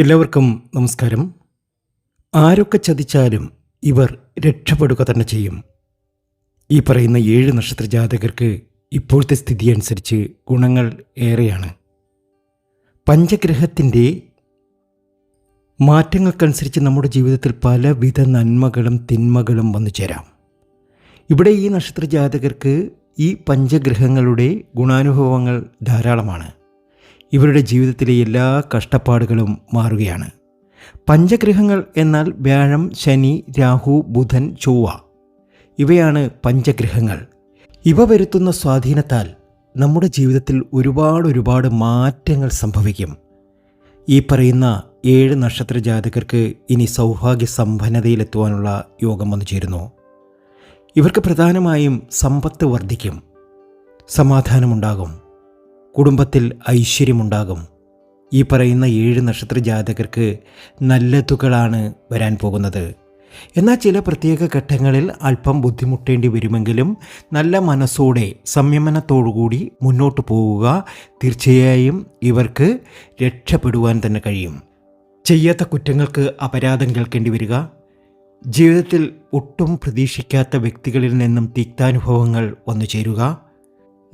എല്ലാവർക്കും നമസ്കാരം. ആരൊക്കെ ചതിച്ചാലും ഇവർ രക്ഷപ്പെടുക തന്നെ ചെയ്യും. ഈ പറയുന്ന ഏഴ് നക്ഷത്ര ജാതകർക്ക് ഇപ്പോഴത്തെ സ്ഥിതി അനുസരിച്ച് ഗുണങ്ങൾ ഏറെയാണ്. പഞ്ചഗ്രഹത്തിന്റെ മാറ്റങ്ങൾക്കനുസരിച്ച് നമ്മുടെ ജീവിതത്തിൽ പലവിധ നന്മകളും തിന്മകളും വന്നു ചേരാം. ഇവിടെ ഈ നക്ഷത്ര ജാതകർക്ക് ഈ പഞ്ചഗ്രഹങ്ങളുടെ ഗുണാനുഭവങ്ങൾ ധാരാളമാണ്. ഇവരുടെ ജീവിതത്തിലെ എല്ലാ കഷ്ടപ്പാടുകളും മാറുകയാണ്. പഞ്ചഗ്രഹങ്ങൾ എന്നാൽ വ്യാഴം ശനി രാഹു ബുധൻ ചൊവ്വ. ഇവയാണ് പഞ്ചഗ്രഹങ്ങൾ. ഇവ വരുത്തുന്ന സ്വാധീനത്താൽ നമ്മുടെ ജീവിതത്തിൽ ഒരുപാട് ഒരുപാട് മാറ്റങ്ങൾ സംഭവിക്കും. ഈ പറയുന്ന ഏഴ് നക്ഷത്ര ജാതകർക്ക് ഇനി സൗഭാഗ്യ സമ്പന്നതയിലെത്തുവാനുള്ള യോഗം വന്നു ചേരുന്നു. ഇവർക്ക് പ്രധാനമായും സമ്പത്ത് വർദ്ധിക്കും. സമാധാനമുണ്ടാകും. കുടുംബത്തിൽ ഐശ്വര്യമുണ്ടാകും. ഈ പറയുന്ന ഏഴ് നക്ഷത്ര ജാതകർക്ക് നല്ലതുകളാണ് വരാൻ പോകുന്നത്. എന്നാൽ ചില പ്രത്യേക ഘട്ടങ്ങളിൽ അല്പം ബുദ്ധിമുട്ടേണ്ടി വരുമെങ്കിലും നല്ല മനസ്സോടെ സംയമനത്തോടുകൂടി മുന്നോട്ട് പോവുക തീർച്ചയായും ഇവർക്ക് രക്ഷപ്പെടുവാൻ തന്നെ കഴിയും. ചെയ്യാത്ത കുറ്റങ്ങൾക്ക് അപരാധം കേൾക്കേണ്ടി വരിക. ജീവിതത്തിൽ ഒട്ടും പ്രതീക്ഷിക്കാത്ത വ്യക്തികളിൽ നിന്നും തിക്താനുഭവങ്ങൾ വന്നു ചേരുക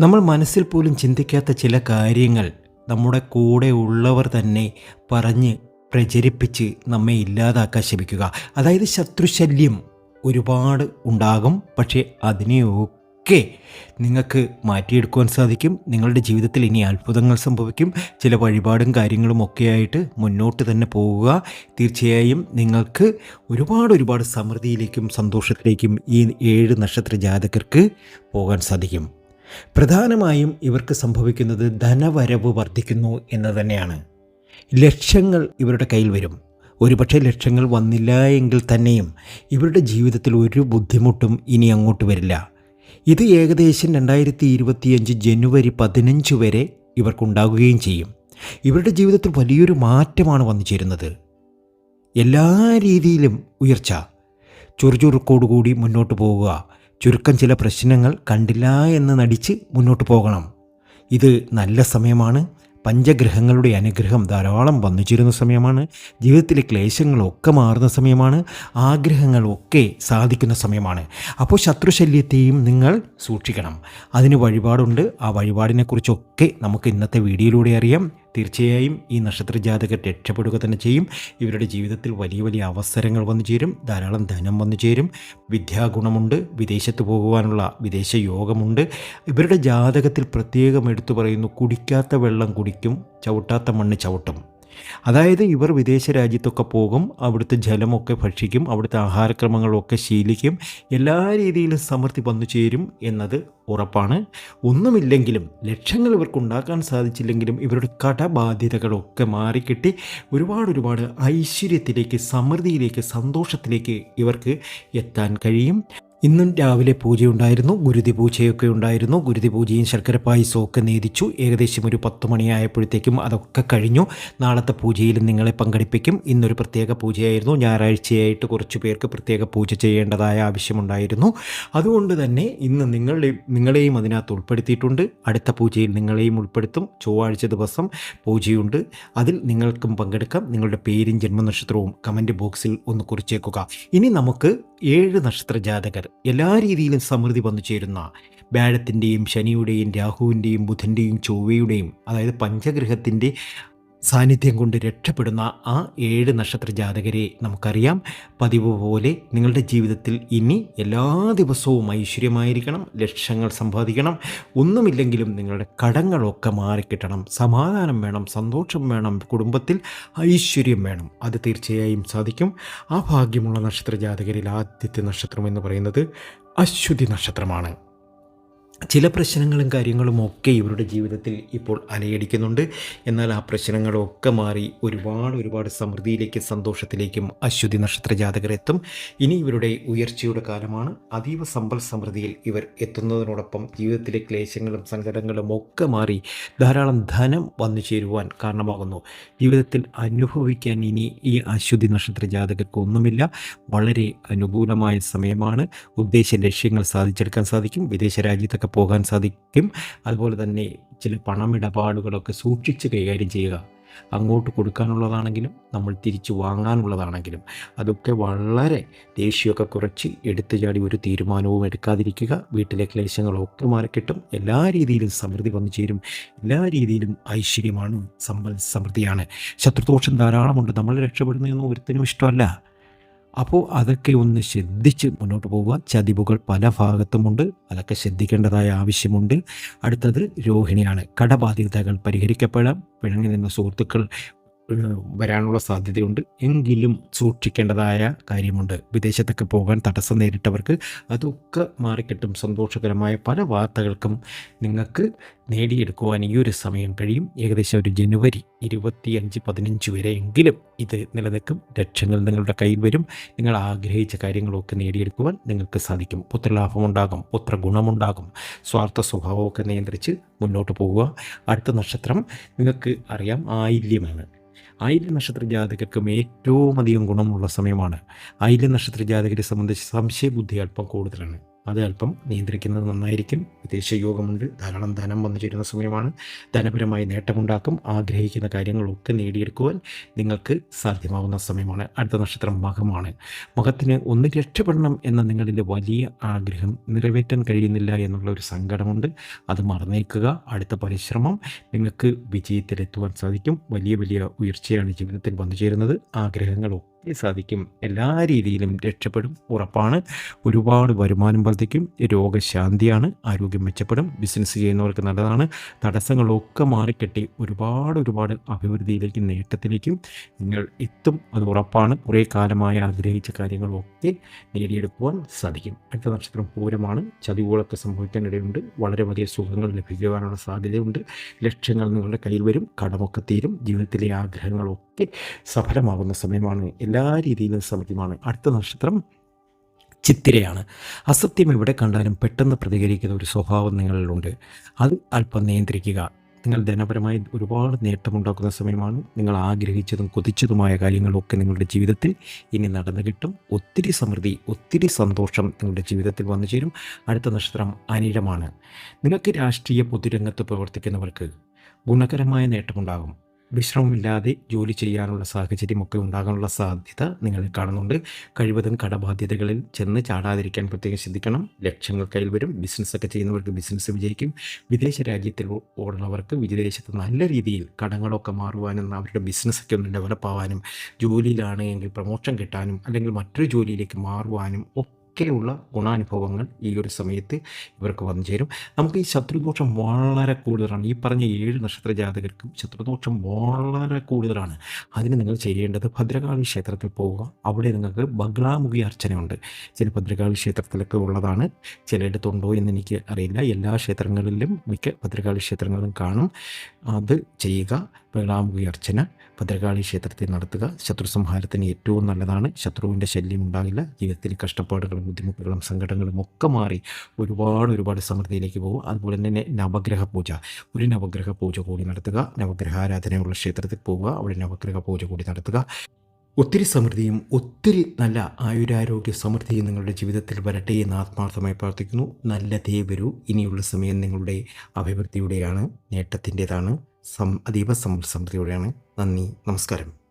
നമ്മൾ മനസ്സിൽ പോലും ചിന്തിക്കാത്ത ചില കാര്യങ്ങൾ നമ്മുടെ കൂടെ ഉള്ളവർ തന്നെ പറഞ്ഞ് പ്രചരിപ്പിച്ച് നമ്മെ ഇല്ലാതാക്കാൻ ശ്രമിക്കുക. അതായത് ശത്രുശല്യം ഒരുപാട് ഉണ്ടാകും. പക്ഷേ അതിനെയൊക്കെ നിങ്ങൾക്ക് മാറ്റിയെടുക്കുവാൻ സാധിക്കും. നിങ്ങളുടെ ജീവിതത്തിൽ ഇനി അത്ഭുതങ്ങൾ സംഭവിക്കും. ചില വഴിപാടും കാര്യങ്ങളും ഒക്കെയായിട്ട് മുന്നോട്ട് തന്നെ പോവുക. തീർച്ചയായും നിങ്ങൾക്ക് ഒരുപാട് ഒരുപാട് സമൃദ്ധിയിലേക്കും സന്തോഷത്തിലേക്കും ഈ ഏഴ് നക്ഷത്ര ജാതകർക്ക് പോകാൻ സാധിക്കും. പ്രധാനമായും ഇവർക്ക് സംഭവിക്കുന്നത് ധനവരവ് വർദ്ധിക്കുന്നു എന്ന് തന്നെയാണ്. ലക്ഷ്യങ്ങൾ ഇവരുടെ കയ്യിൽ വരും. ഒരുപക്ഷെ ലക്ഷ്യങ്ങൾ വന്നില്ല എങ്കിൽ തന്നെയും ഇവരുടെ ജീവിതത്തിൽ ഒരു ബുദ്ധിമുട്ടും ഇനി അങ്ങോട്ട് വരില്ല. ഇത് ഏകദേശം രണ്ടായിരത്തി ഇരുപത്തിയഞ്ച് ജനുവരി പതിനഞ്ച് വരെ ഇവർക്കുണ്ടാകുകയും ചെയ്യും. ഇവരുടെ ജീവിതത്തിൽ വലിയൊരു മാറ്റമാണ് വന്നു ചേരുന്നത്. എല്ലാ രീതിയിലും ഉയർച്ച. ചുറുചുറുക്കോടുകൂടി മുന്നോട്ട് പോവുക. ചുരുക്കം ചില പ്രശ്നങ്ങൾ കണ്ടില്ല എന്ന് നടിച്ച് മുന്നോട്ട് പോകണം. ഇത് നല്ല സമയമാണ്. പഞ്ചഗ്രഹങ്ങളുടെ അനുഗ്രഹം ധാരാളം വന്നു ചേരുന്ന സമയമാണ്. ജീവിതത്തിലെ ക്ലേശങ്ങളൊക്കെ മാറുന്ന സമയമാണ്. ആഗ്രഹങ്ങളൊക്കെ സാധിക്കുന്ന സമയമാണ്. അപ്പോൾ ശത്രുശല്യത്തെയും നിങ്ങൾ സൂക്ഷിക്കണം. അതിന് വഴിപാടുണ്ട്. ആ വഴിപാടിനെക്കുറിച്ചൊക്കെ നമുക്ക് ഇന്നത്തെ വീഡിയോയിലൂടെ അറിയാം. തീർച്ചയായും ഈ നക്ഷത്ര ജാതകർ രക്ഷപ്പെടുക തന്നെ ചെയ്യും. ഇവരുടെ ജീവിതത്തിൽ വലിയ വലിയ അവസരങ്ങൾ വന്നു ചേരും. ധാരാളം ധനം വന്നു ചേരും. വിദ്യാഗുണമുണ്ട് വിദേശത്ത് പോകുവാനുള്ള വിദേശ യോഗമുണ്ട്. ഇവരുടെ ജാതകത്തിൽ പ്രത്യേകം എടുത്തു പറയുന്നു കുടിക്കാത്ത വെള്ളം കുടിക്കും ചവിട്ടാത്ത മണ്ണ് ചവിട്ടും. അതായത് ഇവർ വിദേശ രാജ്യത്തൊക്കെ പോകും അവിടുത്തെ ജലമൊക്കെ ഭക്ഷിക്കും അവിടുത്തെ ആഹാരക്രമങ്ങളൊക്കെ ശീലിക്കും എല്ലാ രീതിയിലും സമൃദ്ധി വന്നു ചേരും എന്നത് ഉറപ്പാണ്. ഒന്നുമില്ലെങ്കിലും ലക്ഷങ്ങൾ ഇവർക്ക് ഉണ്ടാക്കാൻ സാധിച്ചില്ലെങ്കിലും ഇവരുടെ കടബാധ്യതകളൊക്കെ മാറിക്കിട്ടി ഒരുപാട് ഒരുപാട് ഐശ്വര്യത്തിലേക്ക് സമൃദ്ധിയിലേക്ക് സന്തോഷത്തിലേക്ക് ഇവർക്ക് എത്താൻ കഴിയും. ഇന്നും രാവിലെ പൂജയുണ്ടായിരുന്നു ഗുരുതി പൂജയൊക്കെ ഉണ്ടായിരുന്നു. ഗുരുതി പൂജയും ശർക്കര പായസവും ഒക്കെ നേദിച്ചു ഏകദേശം ഒരു പത്ത് മണിയായപ്പോഴത്തേക്കും അതൊക്കെ കഴിഞ്ഞു. നാളത്തെ പൂജയിൽ നിങ്ങളെ പങ്കെടുപ്പിക്കും. ഇന്നൊരു പ്രത്യേക പൂജയായിരുന്നു. ഞായറാഴ്ചയായിട്ട് കുറച്ച് പേർക്ക് പ്രത്യേക പൂജ ചെയ്യേണ്ടതായ ആവശ്യമുണ്ടായിരുന്നു. അതുകൊണ്ട് തന്നെ ഇന്ന് നിങ്ങളുടെ നിങ്ങളെയും അതിനകത്ത് ഉൾപ്പെടുത്തിയിട്ടുണ്ട്. അടുത്ത പൂജയിൽ നിങ്ങളെയും ഉൾപ്പെടുത്തും. ചൊവ്വാഴ്ച ദിവസം പൂജയുണ്ട്. അതിൽ നിങ്ങൾക്കും പങ്കെടുക്കാം. നിങ്ങളുടെ പേരും ജന്മനക്ഷത്രവും കമന്റ് ബോക്സിൽ ഒന്ന് കുറിച്ചേക്കുക. ഇനി നമുക്ക് ഏഴ് നക്ഷത്ര ജാതകർ എല്ലാ രീതിയിലും സമൃദ്ധി വന്നു ചേരുന്ന വ്യാഴത്തിന്റെയും ശനിയുടെയും രാഹുവിന്റെയും ബുധന്റെയും ചൊവ്വയുടെയും അതായത് പഞ്ചഗ്രഹത്തിന്റെ സാന്നിധ്യം കൊണ്ട് രക്ഷപ്പെടുന്ന ആ ഏഴ് നക്ഷത്ര ജാതകരെ നമുക്കറിയാം. പതിവ് പോലെ നിങ്ങളുടെ ജീവിതത്തിൽ ഇനി എല്ലാ ദിവസവും ഐശ്വര്യമായിരിക്കണം ലക്ഷ്യങ്ങൾ സമ്പാദിക്കണം. ഒന്നുമില്ലെങ്കിലും നിങ്ങളുടെ കടങ്ങളൊക്കെ മാറിക്കിട്ടണം. സമാധാനം വേണം സന്തോഷം വേണം കുടുംബത്തിൽ ഐശ്വര്യം വേണം. അത് തീർച്ചയായും സാധിക്കും. ആ ഭാഗ്യമുള്ള നക്ഷത്ര ജാതകരിൽ ആദ്യത്തെ നക്ഷത്രം എന്ന് പറയുന്നത് അശ്വതി നക്ഷത്രമാണ്. ചില പ്രശ്നങ്ങളും കാര്യങ്ങളും ഒക്കെ ഇവരുടെ ജീവിതത്തിൽ ഇപ്പോൾ അലയടിക്കുന്നുണ്ട്. എന്നാൽ ആ പ്രശ്നങ്ങളൊക്കെ മാറി ഒരുപാട് ഒരുപാട് സമൃദ്ധിയിലേക്കും സന്തോഷത്തിലേക്കും അശ്വതി നക്ഷത്ര ജാതകർ എത്തും. ഇനി ഇവരുടെ ഉയർച്ചയുടെ കാലമാണ്. അതീവ സമ്പൽ സമൃദ്ധിയിൽ ഇവർ എത്തുന്നതിനോടൊപ്പം ജീവിതത്തിലെ ക്ലേശങ്ങളും സങ്കടങ്ങളും ഒക്കെ മാറി ധാരാളം ധനം വന്നു ചേരുവാൻ കാരണമാകുന്നു. ജീവിതത്തിൽ അനുഭവിക്കാൻ ഇനി ഈ അശ്വതി നക്ഷത്ര ജാതകർക്ക് ഒന്നുമില്ല. വളരെ അനുകൂലമായ സമയമാണ്. ഉദ്ദേശ ലക്ഷ്യങ്ങൾ സാധിച്ചെടുക്കാൻ സാധിക്കും. വിദേശ രാജ്യത്തൊക്കെ പോകാൻ സാധിക്കും. അതുപോലെ തന്നെ ചില പണമിടപാടുകളൊക്കെ സൂക്ഷിച്ച് കൈകാര്യം ചെയ്യുക. അങ്ങോട്ട് കൊടുക്കാനുള്ളതാണെങ്കിലും നമ്മൾ തിരിച്ചു വാങ്ങാനുള്ളതാണെങ്കിലും. അതൊക്കെ വളരെ ദേഷ്യമൊക്കെ കുറച്ച് എടുത്തു ചാടി ഒരു തീരുമാനവും എടുക്കാതിരിക്കുക. വീട്ടിലെ ക്ലേശങ്ങളൊക്കെ മാറിക്കിട്ടും. എല്ലാ രീതിയിലും സമൃദ്ധി വന്നു ചേരും. എല്ലാ രീതിയിലും ഐശ്വര്യമാണ് സമ്പൽ സമൃദ്ധിയാണ്. ശത്രുദോഷം ധാരാളമുണ്ട്. നമ്മൾ രക്ഷപ്പെടുന്നതൊന്നും ഒരുത്തിനും ഇഷ്ടമല്ല. അപ്പോൾ അതൊക്കെ ഒന്ന് ശ്രദ്ധിച്ച് മുന്നോട്ട് പോവുക. ചതിവുകൾ പല ഭാഗത്തുമുണ്ട്. അതൊക്കെ ശ്രദ്ധിക്കേണ്ടതായ ആവശ്യമുണ്ട്. അടുത്തത് രോഹിണിയാണ്. കടബാധ്യതകൾ പരിഹരിക്കപ്പെടാം. പിണങ്ങി നിന്ന സുഹൃത്തുക്കൾ വരാനുള്ള സാധ്യതയുണ്ട്. എങ്കിലും സൂക്ഷിക്കേണ്ടതായ കാര്യമുണ്ട്. വിദേശത്തൊക്കെ പോകാൻ തടസ്സം നേരിട്ടവർക്ക് അതൊക്കെ മാറിക്കിട്ടും. സന്തോഷകരമായ പല വാർത്തകൾക്കും നിങ്ങൾക്ക് നേടിയെടുക്കുവാൻ ഈ ഒരു സമയം കഴിയും. ഏകദേശം ഒരു ജനുവരി ഇരുപത്തിയഞ്ച് പതിനഞ്ച് വരെ എങ്കിലും ഇത് നിലനിൽക്കും. ലക്ഷ്യങ്ങൾ നിങ്ങളുടെ കയ്യിൽ വരും. നിങ്ങൾ ആഗ്രഹിച്ച കാര്യങ്ങളൊക്കെ നേടിയെടുക്കുവാൻ നിങ്ങൾക്ക് സാധിക്കും. പുത്രലാഭമുണ്ടാകും. പുത്ര ഗുണമുണ്ടാകും സ്വാർത്ഥ സ്വഭാവമൊക്കെ നിയന്ത്രിച്ച് മുന്നോട്ട് പോവുക. അടുത്ത നക്ഷത്രം നിങ്ങൾക്ക് അറിയാം. ആയില്യമാണ്. ആയില്യ നക്ഷത്ര ജാതകർക്കും ഏറ്റവും അധികം ഗുണമുള്ള സമയമാണ്. ആയില്യ നക്ഷത്ര ജാതകരെ സംബന്ധിച്ച് സംശയബുദ്ധി അല്പം കൂടുതലാണ്. അത് അല്പം നിയന്ത്രിക്കുന്നത് നന്നായിരിക്കും. വിദേശ യോഗമുണ്ട്. ധാരാളം ധനം വന്നു ചേരുന്ന സമയമാണ്. ധനപരമായി നേട്ടമുണ്ടാക്കും. ആഗ്രഹിക്കുന്ന കാര്യങ്ങളൊക്കെ നേടിയെടുക്കുവാൻ നിങ്ങൾക്ക് സാധ്യമാകുന്ന സമയമാണ്. അടുത്ത നക്ഷത്രം മകമാണ്. മകത്തിന് ഒന്ന് രക്ഷപ്പെടണം എന്ന നിങ്ങളുടെ വലിയ ആഗ്രഹം നിറവേറ്റാൻ കഴിയുന്നില്ല എന്നുള്ള ഒരു സങ്കടമുണ്ട്. അത് മറന്നേക്കുക. അടുത്ത പരിശ്രമം നിങ്ങൾക്ക് വിജയത്തിലെത്തുവാൻ സാധിക്കും. വലിയ വലിയ ഉയർച്ചയാണ് ജീവിതത്തിൽ വന്നു ചേരുന്നത്. ആഗ്രഹങ്ങളൊക്കെ സാധിക്കും. എല്ലാ രീതിയിലും രക്ഷപ്പെടും ഉറപ്പാണ്. ഒരുപാട് വരുമാനം വർദ്ധിക്കും രോഗശാന്തിയാണ് ആരോഗ്യം മെച്ചപ്പെടും ബിസിനസ് ചെയ്യുന്നവർക്ക് നല്ലതാണ്. തടസ്സങ്ങളൊക്കെ മാറിക്കെട്ടി ഒരുപാട് ഒരുപാട് അഭിവൃദ്ധിയിലേക്കും നേട്ടത്തിലേക്കും നിങ്ങൾ എത്തും. അത് ഉറപ്പാണ്. കുറേ കാലമായി ആഗ്രഹിച്ച കാര്യങ്ങളൊക്കെ നേടിയെടുക്കുവാൻ സാധിക്കും. അടുത്ത നക്ഷത്രം പൂരമാണ്. ചതിവുകളൊക്കെ സംഭവിക്കാനിടയുണ്ട് വളരെ വലിയ സുഖങ്ങൾ ലഭിക്കുവാനുള്ള സാധ്യതയുണ്ട്. ലക്ഷ്യങ്ങൾ നിങ്ങളുടെ കയ്യിൽ വരും. കടമൊക്കെ തീരും. ജീവിതത്തിലെ ആഗ്രഹങ്ങളൊക്കെ സഫലമാകുന്ന സമയമാണ്. എല്ലാ രീതിയിലും സമയമാണ് അടുത്ത നക്ഷത്രം ചിത്തിരയാണ്. അസത്യം എവിടെ കണ്ടാലും പെട്ടെന്ന് പ്രതികരിക്കുന്ന ഒരു സ്വഭാവം നിങ്ങളിലുണ്ട്. അത് അല്പം നിയന്ത്രിക്കുക. നിങ്ങൾ ധനപരമായി ഒരുപാട് നേട്ടമുണ്ടാക്കുന്ന സമയമാണ്. നിങ്ങൾ ആഗ്രഹിച്ചതും കൊതിച്ചതുമായ കാര്യങ്ങളൊക്കെ നിങ്ങളുടെ ജീവിതത്തിൽ ഇനി നടന്നു കിട്ടും. ഒത്തിരി സമൃദ്ധി ഒത്തിരി സന്തോഷം നിങ്ങളുടെ ജീവിതത്തിൽ വന്നു ചേരും. അടുത്ത നക്ഷത്രം അനിഴമാണ് നിങ്ങൾക്ക് രാഷ്ട്രീയ പൊതുരംഗത്ത് പ്രവർത്തിക്കുന്നവർക്ക് ഗുണകരമായ നേട്ടമുണ്ടാകും. വിശ്രമമില്ലാതെ ജോലി ചെയ്യാനുള്ള സാഹചര്യമൊക്കെ ഉണ്ടാകാനുള്ള സാധ്യത നിങ്ങൾ കാണുന്നുണ്ട്. കഴിവതും കടബാധ്യതകളിൽ ചെന്ന് ചാടാതിരിക്കാൻ പ്രത്യേകം ശ്രദ്ധിക്കണം. ലക്ഷ്യങ്ങൾ കയ്യിൽ വരും. ബിസിനസ്സൊക്കെ ചെയ്യുന്നവർക്ക് ബിസിനസ് വിജയിക്കും. വിദേശ രാജ്യത്തിൽ ഓടുന്നവർക്ക് വിദേശത്ത് നല്ല രീതിയിൽ കടങ്ങളൊക്കെ മാറുവാനും അവരുടെ ബിസിനസ്സൊക്കെ ഒന്ന് ഡെവലപ്പ് ആവാനും ജോലിയിലാണ് എങ്കിൽ പ്രൊമോഷൻ കിട്ടാനും അല്ലെങ്കിൽ മറ്റൊരു ജോലിയിലേക്ക് മാറുവാനും ഒക്കെയുള്ള ഗുണാനുഭവങ്ങൾ ഈ ഒരു സമയത്ത് ഇവർക്ക് വന്നു ചേരും. നമുക്ക് ഈ ശത്രുദോഷം വളരെ കൂടുതലാണ്. ഈ പറഞ്ഞ ഏഴ് നക്ഷത്ര ജാതകർക്കും ശത്രുദോഷം വളരെ കൂടുതലാണ്. അതിന് നിങ്ങൾ ചെയ്യേണ്ടത് ഭദ്രകാളി ക്ഷേത്രത്തിൽ പോവുക. അവിടെ നിങ്ങൾക്ക് ബംഗ്ലാമുഖി അർച്ചനയുണ്ട്. ചില ഭദ്രകാളി ക്ഷേത്രത്തിലൊക്കെ ഉള്ളതാണ്. ചിലയിടത്തുണ്ടോ എന്ന് എനിക്ക് അറിയില്ല. എല്ലാ ക്ഷേത്രങ്ങളിലും മിക്ക ഭദ്രകാളി ക്ഷേത്രങ്ങളും കാണും. അത് ചെയ്യുക. ബംഗ്ലാമുഖി ഉയർച്ചന ഭദ്രകാളി ക്ഷേത്രത്തിൽ നടത്തുക. ശത്രു സംഹാരത്തിന് ഏറ്റവും നല്ലതാണ്. ശത്രുവിന്റെ ശല്യം ഉണ്ടാകില്ല. ജീവിതത്തിൽ കഷ്ടപ്പാടുകളും ബുദ്ധിമുട്ടുകളും സങ്കടങ്ങളും ഒക്കെ മാറി ഒരുപാട് ഒരുപാട് സമൃദ്ധിയിലേക്ക് പോകും. അതുപോലെ തന്നെ നവഗ്രഹ പൂജ. ഒരു നവഗ്രഹ പൂജ കൂടി നടത്തുക. നവഗ്രഹാരാധനയുള്ള ക്ഷേത്രത്തിൽ പോവുക. അവിടെ നവഗ്രഹ പൂജ കൂടി നടത്തുക. ഒത്തിരി സമൃദ്ധിയും ഒത്തിരി നല്ല ആയുരാരോഗ്യ സമൃദ്ധിയും നിങ്ങളുടെ ജീവിതത്തിൽ വരട്ടെ എന്ന് ആത്മാർത്ഥമായി പ്രാർത്ഥിക്കുന്നു. നല്ല ദേവരു ഇനിയുള്ള സമയം നിങ്ങളുടെ അഭിവൃദ്ധിയുടെയാണ് നേട്ടത്തിന്റെതാണ്. സം അതീവ സമൃദ്ധിയോടെയാണ്. നന്ദി. നമസ്കാരം.